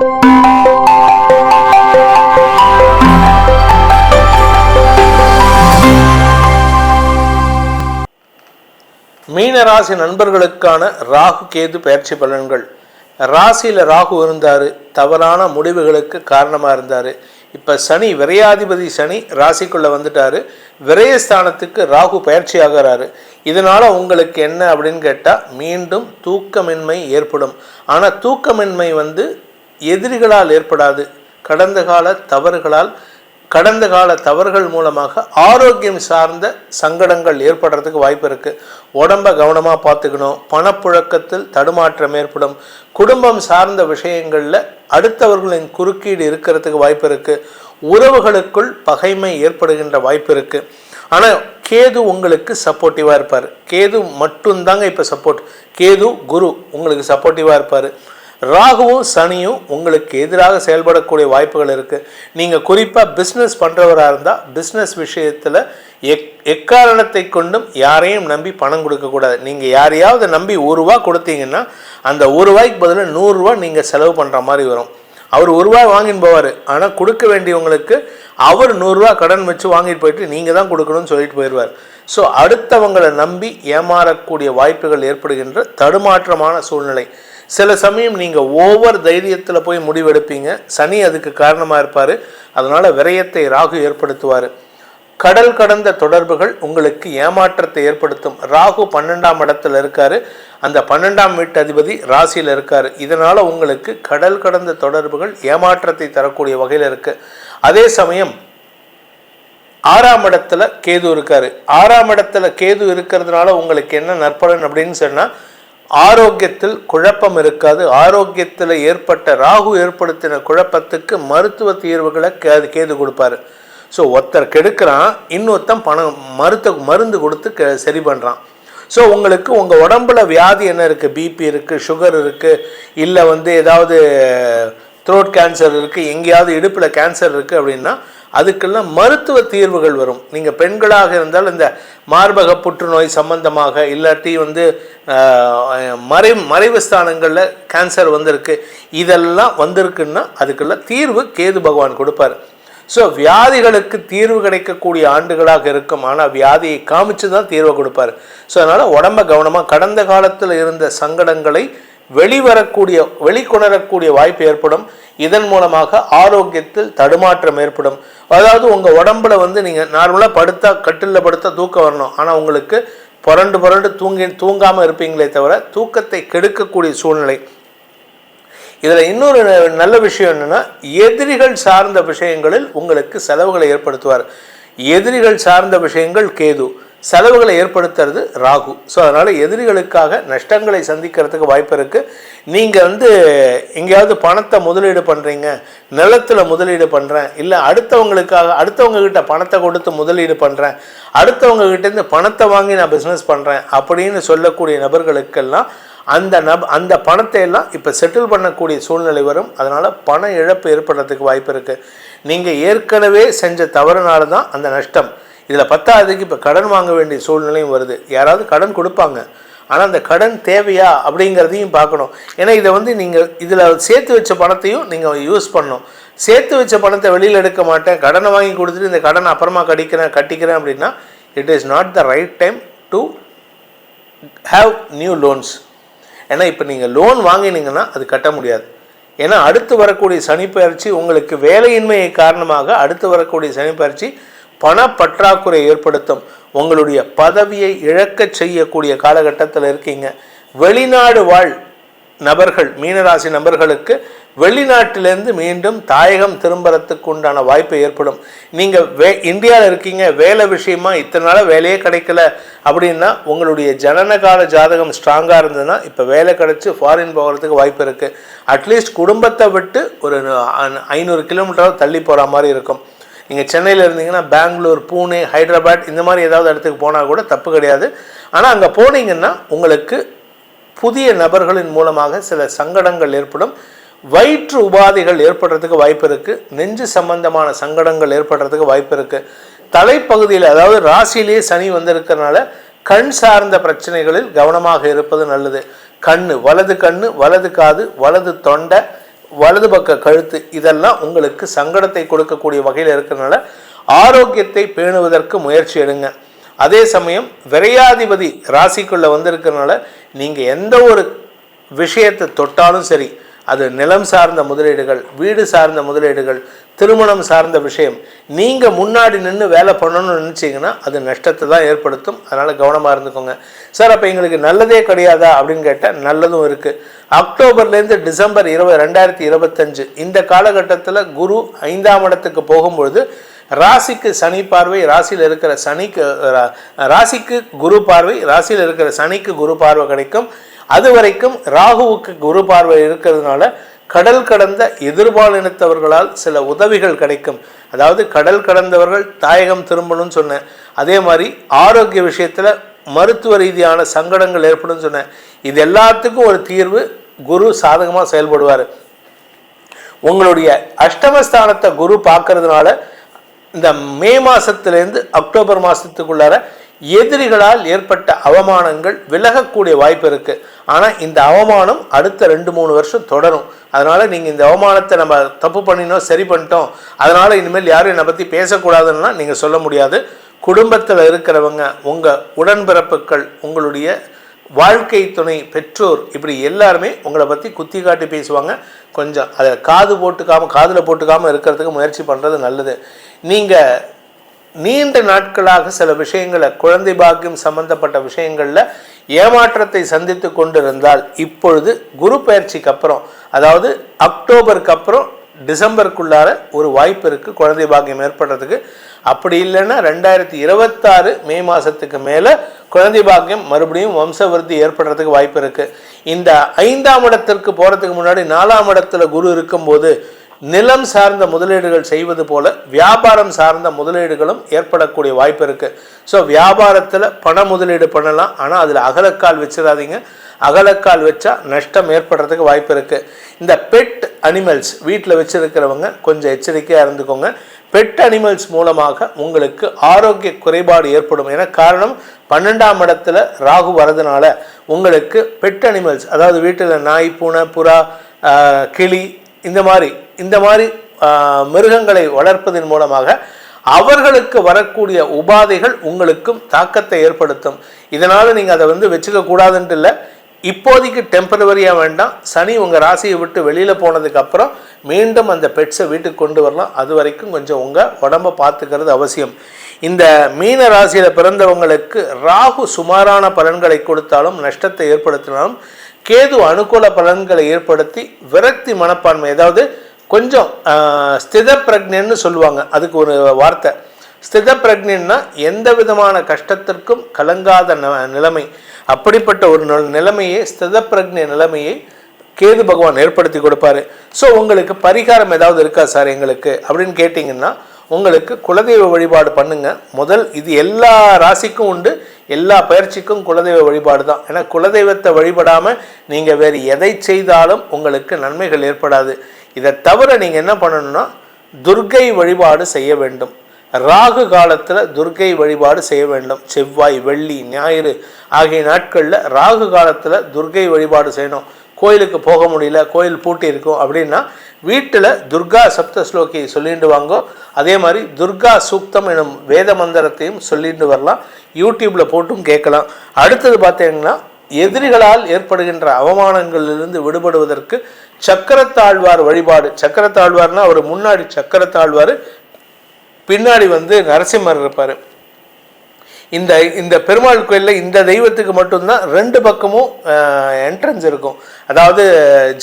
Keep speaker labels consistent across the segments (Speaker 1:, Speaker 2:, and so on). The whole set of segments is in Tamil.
Speaker 1: மீன ராசி நண்பர்களுக்கான ராகு கேது பயிற்சி பலன்கள். ராசியில் ராகு இருந்தார் தவறான முடிவுகளுக்கு காரணமாக இருந்தார். இப்போ சனி விரையாதிபதி சனி ராசிக்குள்ளே வந்துட்டார். விரயஸ்தானத்துக்கு ராகு பயிற்சி ஆகிறாரு. இதனால் உங்களுக்கு என்ன அப்படின்னு கேட்டால் மீண்டும் தூக்கமின்மை ஏற்படும். ஆனால் தூக்கமின்மை வந்து எதிரிகளால் ஏற்படாது. கடந்த கால தவறுகளால் கடந்த கால தவறுகள் மூலமாக ஆரோக்கியம் சார்ந்த சங்கடங்கள் ஏற்படுறதுக்கு வாய்ப்பு இருக்குது உடம்ப கவனமாக பார்த்துக்கணும். பணப்புழக்கத்தில் தடுமாற்றம் ஏற்படும். குடும்பம் சார்ந்த விஷயங்களில் அடுத்தவர்களின் குறுக்கீடு இருக்கிறதுக்கு வாய்ப்பு இருக்குது உறவுகளுக்குள் பகைமை ஏற்படுகின்ற வாய்ப்பு இருக்குது ஆனால் கேது உங்களுக்கு சப்போர்ட்டிவாக இருப்பார். கேது மட்டும்தாங்க இப்போ சப்போர்ட் கேது குரு உங்களுக்கு சப்போர்ட்டிவாக இருப்பார். ராகுவும் சனியும் உங்களுக்கு எதிராக செயல்படக்கூடிய வாய்ப்புகள் இருக்குது நீங்கள் குறிப்பாக பிஸ்னஸ் பண்ணுறவராக இருந்தால் பிஸ்னஸ் விஷயத்தில் எக் எக்காரணத்தை கொண்டும் யாரையும் நம்பி பணம் கொடுக்கக்கூடாது நீங்கள் யாரையாவது நம்பி ஒரு ரூபா கொடுத்தீங்கன்னா அந்த ஒரு ரூபாய்க்கு பதிலாக நூறுரூவா நீங்கள் செலவு பண்ணுற மாதிரி வரும். அவர் ஒரு ரூபாய் வாங்கின்னு போவார். ஆனால் கொடுக்க வேண்டியவங்களுக்கு அவர் நூறுரூவா கடன் வச்சு வாங்கிட்டு போயிட்டு நீங்கள் தான் கொடுக்கணும்னு சொல்லிட்டு போயிடுவார் ஸோ அடுத்தவங்களை நம்பி ஏமாறக்கூடிய வாய்ப்புகள் ஏற்படுகின்ற தடுமாற்றமான சூழ்நிலை. சில சமயம் நீங்கள் ஓவர் தைரியத்தில் போய் முடிவெடுப்பீங்க. சனி அதுக்கு காரணமாக இருப்பார். அதனால் விரயத்தை ராகு ஏற்படுத்துவார். கடல் கடந்த தொடர்புகள் உங்களுக்கு ஏமாற்றத்தை ஏற்படுத்தும். ராகு பன்னெண்டாம் இடத்துல இருக்காரு. அந்த பன்னெண்டாம் வீட்டு அதிபதி ராசியில் இருக்கார். இதனால் உங்களுக்கு கடல் கடந்த தொடர்புகள் ஏமாற்றத்தை தரக்கூடிய வகையில் இருக்குது அதே சமயம் ஆறாம் இடத்துல கேது இருக்காரு. ஆறாம் இடத்துல கேது இருக்கிறதுனால உங்களுக்கு என்ன நற்பலன் அப்படின்னு சொன்னால் ஆரோக்கியத்தில் குழப்பம் இருக்காது. ஆரோக்கியத்தில் ஏற்பட்ட ராகு ஏற்படுத்தின குழப்பத்துக்கு மருத்துவ தீர்வுகளை கேது கேது கொடுப்பாரு. ஸோ ஒருத்தர் கெடுக்கிறான் இன்னொருத்தன் பணம் மருத்துவ மருந்து கொடுத்து கெ சரி பண்ணுறான் ஸோ உங்களுக்கு உங்கள் உடம்புல வியாதி என்ன இருக்குது பிபி இருக்குது சுகர் இருக்குது இல்லை வந்து ஏதாவது த்ரோட் கேன்சர் இருக்குது எங்கேயாவது இடுப்பில் கேன்சர் இருக்குது அப்படின்னா அதுக்கெல்லாம் மருத்துவ தீர்வுகள் வரும். நீங்கள் பெண்களாக இருந்தால் இந்த மார்பக புற்றுநோய் சம்பந்தமாக இல்லாட்டி வந்து மறை மறைவு ஸ்தானங்களில் கேன்சர் வந்திருக்கு. இதெல்லாம் வந்திருக்குன்னா அதுக்கெல்லாம் தீர்வு கேது பகவான் கொடுப்பார். ஸோ வியாதிகளுக்கு தீர்வு கிடைக்கக்கூடிய ஆண்டுகளாக இருக்கும். ஆனால் வியாதியை காமிச்சு தான் தீர்வை கொடுப்பார். ஸோ அதனால் உடம்ப கவனமாக கடந்த காலத்தில் இருந்த சங்கடங்களை வெளிவரக்கூடிய வெளிக்கொணரக்கூடிய வாய்ப்பு ஏற்படும். இதன் மூலமாக ஆரோக்கியத்தில் தடுமாற்றம் ஏற்படும். அதாவது உங்கள் உடம்புல வந்து நீங்கள் நார்மலாக படுத்தா கட்டிலில் படுத்தா தூக்கம் வரணும். ஆனால் உங்களுக்கு புரண்டு புரண்டு தூங்கி தூங்காமல் இருப்பீங்களே தவிர தூக்கத்தை கெடுக்கக்கூடிய சூழ்நிலை. இதில் இன்னொரு நல்ல விஷயம் என்னென்னா எதிரிகள் சார்ந்த விஷயங்களில் உங்களுக்கு செலவுகளை ஏற்படுத்துவார். எதிரிகள் சார்ந்த விஷயங்கள் கேது. செலவுகளை ஏற்படுத்துறது ராகு. ஸோ அதனால் எதிரிகளுக்காக நஷ்டங்களை சந்திக்கிறதுக்கு வாய்ப்பு இருக்குது நீங்கள் வந்து எங்கேயாவது பணத்தை முதலீடு பண்ணுறீங்க நிலத்தில் முதலீடு பண்ணுறேன் இல்லை அடுத்தவங்களுக்காக அடுத்தவங்கக்கிட்ட பணத்தை கொடுத்து முதலீடு பண்ணுறேன் அடுத்தவங்கக்கிட்டேருந்து பணத்தை வாங்கி நான் பிஸ்னஸ் பண்ணுறேன் அப்படின்னு சொல்லக்கூடிய நபர்களுக்கெல்லாம் அந்த நப் அந்த பணத்தை எல்லாம் இப்போ செட்டில் பண்ணக்கூடிய சூழ்நிலை வரும். அதனால் பண இழப்பு ஏற்படுறதுக்கு வாய்ப்பு இருக்குது நீங்கள் ஏற்கனவே செஞ்ச தவறுனால தான் அந்த நஷ்டம். இதில் பத்தாவதுக்கு இப்போ கடன் வாங்க வேண்டிய சூழ்நிலையும் வருது. யாராவது கடன் கொடுப்பாங்க. ஆனால் அந்த கடன் தேவையா அப்படிங்கிறதையும் பார்க்கணும். ஏன்னா இதை வந்து நீங்கள் இதில் சேர்த்து வச்ச பணத்தையும் நீங்கள் யூஸ் பண்ணணும். சேர்த்து வச்ச பணத்தை வெளியில் எடுக்க மாட்டேன். கடனை வாங்கி கொடுத்துட்டு இந்த கடனை அப்புறமா கடிக்கிறேன் கட்டிக்கிறேன் அப்படின்னா it is not the right time to have new loans ஏன்னா இப்போ நீங்கள் லோன் வாங்கினீங்கன்னா அது கட்ட முடியாது. ஏன்னா அடுத்து வரக்கூடிய சனிப்பயிற்சி உங்களுக்கு வேலையின்மையை காரணமாக அடுத்து வரக்கூடிய சனிப்பயிற்சி பணப்பற்றாக்குறை ஏற்படுத்தும். உங்களுடைய பதவியை இழக்கச் செய்யக்கூடிய காலகட்டத்தில் இருக்கீங்க. வெளிநாடு வாழ் நபர்கள் மீனராசி நபர்களுக்கு வெளிநாட்டிலேருந்து மீண்டும் தாயகம் திரும்புறதுக்கு உண்டான வாய்ப்பு ஏற்படும். நீங்கள் வே இந்தியாவில் இருக்கீங்க வேலை விஷயமா இத்தனை நாளாக வேலையே கிடைக்கல அப்படின்னா உங்களுடைய ஜனனகால ஜாதகம் ஸ்ட்ராங்காக இருந்ததுன்னா இப்போ வேலை கிடைச்சி ஃபாரின் போகிறதுக்கு வாய்ப்பு இருக்குது அட்லீஸ்ட் குடும்பத்தை விட்டு ஒரு ஐநூறு கிலோமீட்டராக தள்ளி போகிற மாதிரி இருக்கும். நீங்கள் சென்னையில் இருந்தீங்கன்னா பெங்களூர் பூனே ஹைதராபாத் இந்த மாதிரி ஏதாவது இடத்துக்கு போனால் கூட தப்பு கிடையாது. ஆனால் அங்கே போனீங்கன்னா உங்களுக்கு புதிய நபர்களின் மூலமாக சில சங்கடங்கள் ஏற்படும். வயிற்று உபாதைகள் ஏற்படுறதுக்கு வாய்ப்பு இருக்குது நெஞ்சு சம்பந்தமான சங்கடங்கள் ஏற்படுறதுக்கு வாய்ப்பு இருக்குது தலைப்பகுதியில் அதாவது ராசியிலேயே சனி வந்திருக்கிறனால கண் சார்ந்த பிரச்சனைகளில் கவனமாக இருப்பது நல்லது. கண்ணு வலது கண்ணு வலது காது வலது தொண்டை வலது பக்க கழுத்து இதெல்லாம் உங்களுக்கு சங்கடத்தை கொடுக்கக்கூடிய வகையில் இருக்கிறனால ஆரோக்கியத்தை பேணுவதற்கு முயற்சி எடுங்க. அதே சமயம் விரையாதிபதி ராசிக்குள்ளே வந்திருக்கிறதுனால நீங்கள் எந்த ஒரு விஷயத்தை தொட்டாலும் சரி அது நிலம் சார்ந்த முதலீடுகள் வீடு சார்ந்த முதலீடுகள் திருமணம் சார்ந்த விஷயம். நீங்கள் முன்னாடி நின்று வேலை பண்ணணும்னு நினச்சிங்கன்னா அது நஷ்டத்தை தான் ஏற்படுத்தும். அதனால் கவனமாக இருந்துக்கோங்க. சார் அப்போ எங்களுக்கு நல்லதே கிடையாதா? அப்படின்னு கேட்டால் நல்லதும் இருக்குது அக்டோபர்லேருந்து டிசம்பர் இருபது ரெண்டாயிரத்தி இருபத்தஞ்சு இந்த காலகட்டத்தில் குரு ஐந்தாம் இடத்துக்கு போகும்பொழுது ராசிக்கு சனி பார்வை ராசியில் இருக்கிற சனிக்கு ரா- ராசிக்கு குரு பார்வை ராசியில் இருக்கிற சனிக்கு குரு பார்வை கிடைக்கும். அது வரைக்கும் ராகுவுக்கு குரு பார்வை இருக்கிறதுனால கடல் கடந்த எதிர்பாலினத்தவர்களால் சில உதவிகள் கிடைக்கும். அதாவது கடல் கடந்தவர்கள் தாயகம் திரும்பணும்னு சொன்னேன். அதே மாதிரி ஆரோக்கிய விஷயத்தில் மருத்துவ ரீதியான சங்கடங்கள் ஏற்படும் சொன்னேன். இது எல்லாத்துக்கும் ஒரு தீர்வு குரு சாதகமாக செயல்படுவார். உங்களுடைய அஷ்டமஸ்தானத்தை குரு பார்க்கறதுனால இந்த மே மாதத்துலேருந்து அக்டோபர் மாதத்துக்குள்ளார எதிரிகளால் ஏற்பட்ட அவமானங்கள் விலகக்கூடிய வாய்ப்பு இருக்கு. ஆனால் இந்த அவமானம் அடுத்த ரெண்டு மூணு வருஷம் தொடரும். அதனால நீங்கள் இந்த அவமானத்தை நம்ம தப்பு பண்ணினோம் சரி பண்ணிட்டோம். அதனால இனிமேல் யாரும் என்னை பற்றி பேசக்கூடாதுன்னா நீங்கள் சொல்ல முடியாது. குடும்பத்தில் இருக்கிறவங்க உங்கள் உடன்பிறப்புகள் உங்களுடைய வாழ்க்கை துணை பெற்றோர் இப்படி எல்லாருமே உங்களை பற்றி குத்தி காட்டி பேசுவாங்க. கொஞ்சம் அதை காது போட்டுக்காமல் காதில் போட்டுக்காமல் இருக்கிறதுக்கு முயற்சி பண்ணுறது நல்லது. நீங்கள் நீண்ட நாட்களாக சில விஷயங்களை குழந்தை பாக்கியம் சம்பந்தப்பட்ட விஷயங்களில் ஏமாற்றத்தை சந்தித்து கொண்டிருந்தால் இப்பொழுது குரு பயிற்சிக்கு அப்புறம் அதாவது அக்டோபருக்கு அப்புறம் டிசம்பருக்குள்ளார ஒரு வாய்ப்பு இருக்குது குழந்தை பாக்கியம் ஏற்படுறதுக்கு. அப்படி இல்லைன்னா ரெண்டாயிரத்தி இருபத்தாறு மே மாதத்துக்கு மேலே குழந்தை பாக்கியம் மறுபடியும் வம்சவிருத்தி ஏற்படுறதுக்கு வாய்ப்பு இருக்குது இந்த ஐந்தாம் இடத்திற்கு போகிறதுக்கு முன்னாடி நாலாம் இடத்துல குரு இருக்கும்போது நிலம் சார்ந்த முதலீடுகள் செய்வது போல வியாபாரம் சார்ந்த முதலீடுகளும் ஏற்படக்கூடிய வாய்ப்பு இருக்குது ஸோ வியாபாரத்தில் பண முதலீடு பண்ணலாம். ஆனால் அதில் அகலக்கால் வச்சிடாதீங்க. அகலக்கால் வச்சா நஷ்டம் ஏற்படுறதுக்கு வாய்ப்பு இருக்குது இந்த பெட் அனிமல்ஸ் வீட்டில் வச்சிருக்கிறவங்க கொஞ்சம் எச்சரிக்கையாக இருந்துக்கோங்க. பெட் அனிமல்ஸ் மூலமாக உங்களுக்கு ஆரோக்கிய குறைபாடு ஏற்படும். என காரணம்? பன்னெண்டாம் இடத்துல ராகு வரதுனால உங்களுக்கு பெட் அனிமல்ஸ் அதாவது வீட்டில் நாய் பூனை புறா கிளி இந்த மாதிரி இந்த மாதிரி மிருகங்களை வளர்ப்பதன் மூலமாக அவர்களுக்கு வரக்கூடிய உபாதைகள் உங்களுக்கும் தாக்கத்தை ஏற்படுத்தும். இதனால் நீங்கள் அதை வந்து வச்சுக்க கூடாதுன்ட்டு இல்லை. இப்போதைக்கு டெம்பரவரியாக வேண்டாம். சனி உங்கள் ராசியை விட்டு வெளியில் போனதுக்கப்புறம் மீண்டும் அந்த பெட்ஸை வீட்டுக்கு கொண்டு வரலாம். அது வரைக்கும் கொஞ்சம் உங்கள் உடம்பை பார்த்துக்கிறது அவசியம். இந்த மீன ராசியில் பிறந்தவங்களுக்கு ராகு சுமாரான பலன்களை கொடுத்தாலும் நஷ்டத்தை ஏற்படுத்தினாலும் கேது அனுகூல பலன்களை ஏற்படுத்தி விரக்தி மனப்பான்மை அதாவது கொஞ்சம் ஸ்தித பிரக்ஞன்னு சொல்லுவாங்க. அதுக்கு ஒரு வார்த்தை. ஸ்தித பிரக்ஞன்னா எந்த விதமான கஷ்டத்திற்கும் கலங்காத ந- நிலைமை. அப்படிப்பட்ட ஒரு நிலைமையை ஸ்தித பிரக்ஞ நிலைமையை கேது பகவான் ஏற்படுத்தி கொடுப்பாரு. ஸோ உங்களுக்கு பரிகாரம் ஏதாவது இருக்கா சார் எங்களுக்கு? அப்படின்னு கேட்டிங்கன்னா உங்களுக்கு குலதெய்வ வழிபாடு பண்ணுங்க. முதல் இது எல்லா ராசிக்கும் உண்டு. எல்லா பயிற்சிக்கும் குலதெய்வ வழிபாடு தான். ஏன்னா குலதெய்வத்தை வழிபடாமல் நீங்கள் வேறு எதை செய்தாலும் உங்களுக்கு நன்மைகள் ஏற்படாது. இதை தவிர நீங்கள் என்ன பண்ணணும்னா துர்க்கை வழிபாடு செய்ய வேண்டும். ராகு காலத்தில் துர்க்கை வழிபாடு செய்ய வேண்டும். செவ்வாய் வெள்ளி ஞாயிறு ஆகிய நாட்களில் ராகு காலத்தில் துர்க்கை வழிபாடு செய்யணும். கோயிலுக்கு போக முடியல கோயில் பூட்டி இருக்கும் அப்படின்னா வீட்டில் துர்கா சப்த ஸ்லோகி சொல்லிட்டு வாங்கோ. அதே மாதிரி துர்கா சூக்தம் எனும் வேத மந்திரத்தையும் சொல்லிட்டு வரலாம். யூடியூப்பில் போட்டும் கேட்கலாம். அடுத்தது பார்த்தீங்கன்னா எதிரிகளால் ஏற்படுகின்ற அவமானங்களிலிருந்து விடுபடுவதற்கு சக்கரத்தாழ்வார் வழிபாடு. சக்கரத்தாழ்வார்னா அவர் முன்னாடி சக்கரத்தாழ்வார் பின்னாடி வந்து நரசிம்மர் இருப்பார். இந்த இந்த பெருமாள் கோயிலில் இந்த தெய்வத்துக்கு மட்டும்தான் ரெண்டு பக்கமும் என்ட்ரன்ஸ் இருக்கும். அதாவது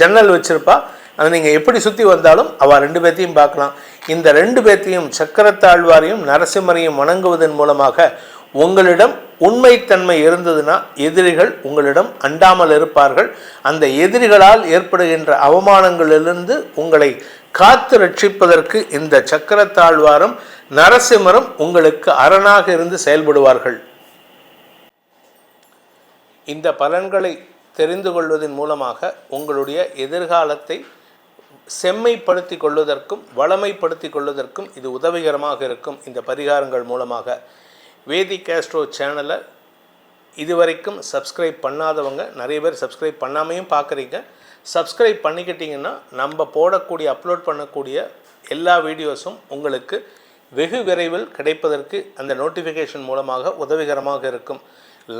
Speaker 1: ஜன்னல் வச்சுருப்பா. அதை நீங்கள் எப்படி சுற்றி வந்தாலும் அவள் ரெண்டு பேர்த்தையும் பார்க்கலாம். இந்த ரெண்டு பேர்த்தையும் சக்கரத்தாழ்வாரையும் நரசிம்மரையும் வணங்குவதன் மூலமாக உங்களிடம் உண்மைத்தன்மை இருந்ததுன்னா எதிரிகள் உங்களிடம் அண்டாமல் இருப்பார்கள். அந்த எதிரிகளால் ஏற்படுகின்ற அவமானங்களிலிருந்து உங்களை காத்து ரட்சிப்பதற்கு இந்த சக்கரத்தாழ்வாரம் நரசிம்மரும் உங்களுக்கு அரணாக இருந்து செயல்படுவார்கள். இந்த பலன்களை தெரிந்து கொள்வதன் மூலமாக உங்களுடைய எதிர்காலத்தை செம்மைப்படுத்திக் கொள்வதற்கும் வளமைப்படுத்திக் கொள்வதற்கும் இது உதவிகரமாக இருக்கும். இந்த பரிகாரங்கள் மூலமாக வேதி கேஸ்ட்ரோ சேனலை இதுவரைக்கும் சப்ஸ்கிரைப் பண்ணாதவங்க நிறைய பேர் சப்ஸ்கிரைப் பண்ணாமையும் பார்க்குறீங்க. சப்ஸ்கிரைப் பண்ணிக்கிட்டிங்கன்னா நம்ம போடக்கூடிய அப்லோட் பண்ணக்கூடிய எல்லா வீடியோஸும் உங்களுக்கு வெகு விரைவில் கிடைப்பதற்கு அந்த நோட்டிஃபிகேஷன் மூலமாக உதவிகரமாக இருக்கும்.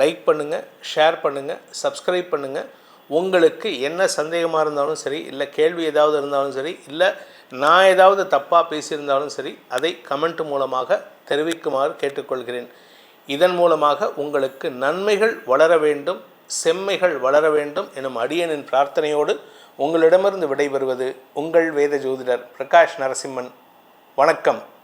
Speaker 1: லைக் பண்ணுங்கள் ஷேர் பண்ணுங்கள் சப்ஸ்கிரைப் பண்ணுங்கள் உங்களுக்கு என்ன சந்தேகமாக இருந்தாலும் சரி இல்லை கேள்வி ஏதாவது இருந்தாலும் சரி இல்லை நான் ஏதாவது தப்பாக பேசியிருந்தாலும் சரி அதை கமெண்ட் மூலமாக தெரிவிக்குமாறு கேட்டுக்கொள்கிறேன். இதன் மூலமாக உங்களுக்கு நன்மைகள் வளர வேண்டும் செம்மைகள் வளர வேண்டும் எனும் அடியனின் பிரார்த்தனையோடு உங்களிடமிருந்து விடைபெறுவது உங்கள் வேத ஜோதிடர் பிரகாஷ் நரசிம்மன். வணக்கம்.